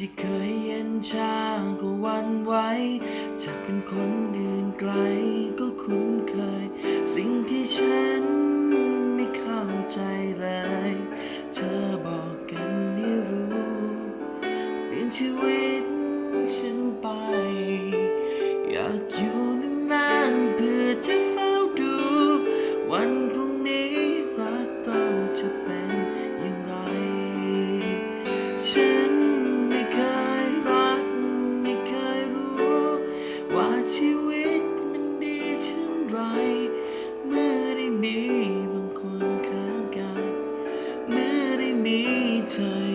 ที่เคยเย็นชาก็วันไหวจากเป็นคนอื่นไกลก็คุ้นเคย สิ่งที่ฉันไม่เข้าใจเลย เธอบอกกันให้รู้เปลี่ยนชีวิตฉันไป อยากอยู่ ว่าชีวิตมันดีเช่นไร เมื่อได้มีบางคนข้างกายเมื่อได้มีเธอ